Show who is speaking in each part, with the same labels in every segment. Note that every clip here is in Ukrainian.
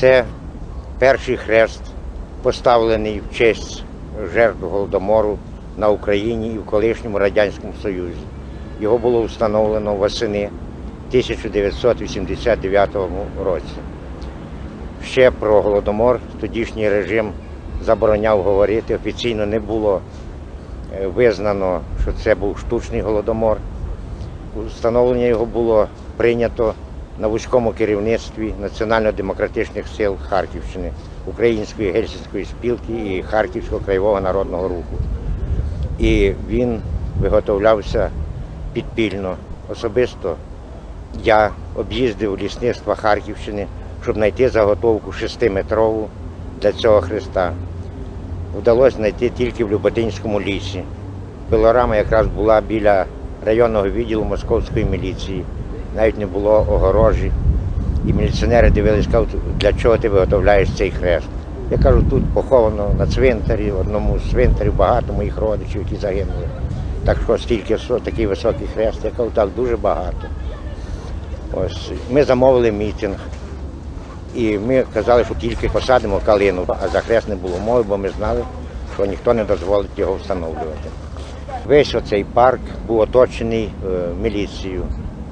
Speaker 1: Це перший хрест, поставлений в честь жертв Голодомору на Україні і в колишньому Радянському Союзі. Його було встановлено восени 1989 році. Ще про Голодомор тодішній режим забороняв говорити. Офіційно не було е, визнано, що це був штучний голодомор. Встановлення його було прийнято на вузькому керівництві Національно-демократичних сил Харківщини, Української гельсінської спілки і Харківського краєвого народного руху. І він виготовлявся підпільно. Особисто я об'їздив лісництва Харківщини, щоб знайти заготовку шестиметрову для цього хреста. Вдалося знайти тільки в Люботинському лісі. Пилорама якраз була біля районного відділу московської міліції. Навіть не було огорожі. І міліціонери дивились, кажуть, для чого ти виготовляєш цей хрест. Я кажу, тут поховано на цвинтарі, в одному з цвинтарів багато моїх родичів, які загинули. Так що стільки такий високий хрест, я кажу, так дуже багато. Ось ми замовили мітинг. І ми казали, що тільки посадимо калину, а за хрест не було мови, бо ми знали, що ніхто не дозволить його встановлювати. Весь оцей парк був оточений е, міліцією,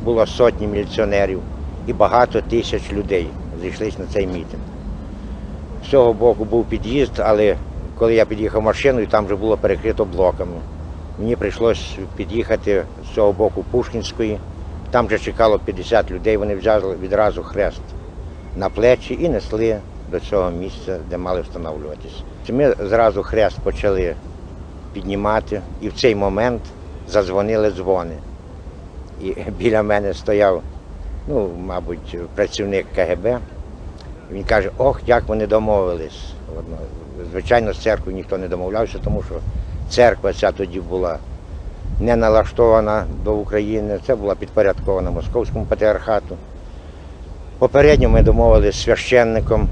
Speaker 1: було сотні міліціонерів і багато тисяч людей зійшлися на цей мітинг. З цього боку був під'їзд, але коли я під'їхав машиною, там вже було перекрито блоками. Мені прийшлося під'їхати з цього боку Пушкінської. Там вже чекало 50 людей, вони взяли відразу хрест на плечі і несли до цього місця, де мали встановлюватися. Ми зразу хрест почали піднімати, і в цей момент задзвонили дзвони. І біля мене стояв, ну, мабуть, працівник КГБ. Він каже, ох, як вони домовились. Звичайно, з церквою ніхто не домовлявся, тому що церква ця тоді була не налаштована до України, це була підпорядкована Московському патріархату. Попередньо ми домовилися з священником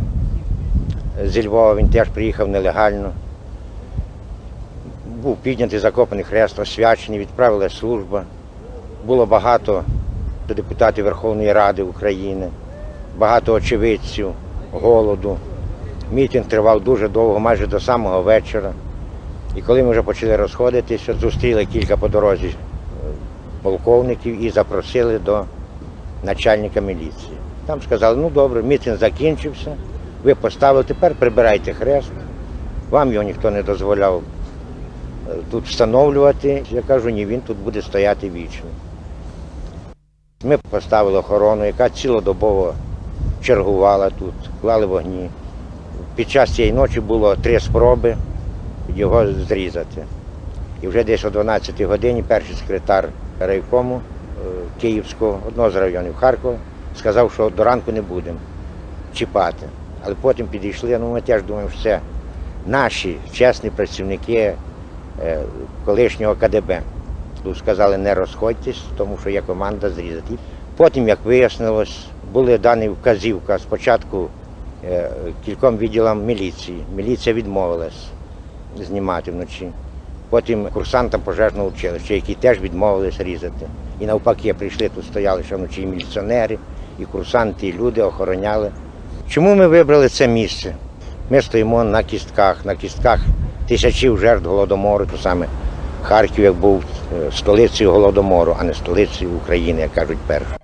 Speaker 1: зі Львова, він теж приїхав нелегально. Був піднятий закопаний хрест, освячений, відправила служба. Було багато депутатів Верховної Ради України, багато очевидців, голоду. Мітинг тривав дуже довго, майже до самого вечора. І коли ми вже почали розходитися, зустріли кілька по дорозі е, полковників і запросили до начальника міліції. Там сказали, ну добре, мітинг закінчився, ви поставили, тепер прибирайте хрест. Вам його ніхто не дозволяв е, тут встановлювати. Я кажу, ні, він тут буде стояти вічно. Ми поставили охорону, яка цілодобово чергувала тут, клали вогні. Під час цієї ночі було три спроби його зрізати. І вже десь о 12 годині перший секретар райкому е, Київського, одного з районів Харкова, сказав, що до ранку не будемо чіпати. Але потім підійшли, ну ми теж думаємо, що це наші чесні працівники е, колишнього КДБ. Тут сказали, не розходьтесь, тому що є команда зрізати. Потім, як вияснилось, були дані вказівка спочатку е, кільком відділам міліції. Міліція відмовилась знімати вночі. Потім курсантам пожежного училища, які теж відмовились різати. І навпаки, прийшли тут, стояли ще вночі і міліціонери, і курсанти, і люди охороняли. Чому ми вибрали це місце? Ми стоїмо на кістках, на кістках тисячів жертв голодомору, то саме Харків як був е, столицею голодомору, а не столицею України, як кажуть перші.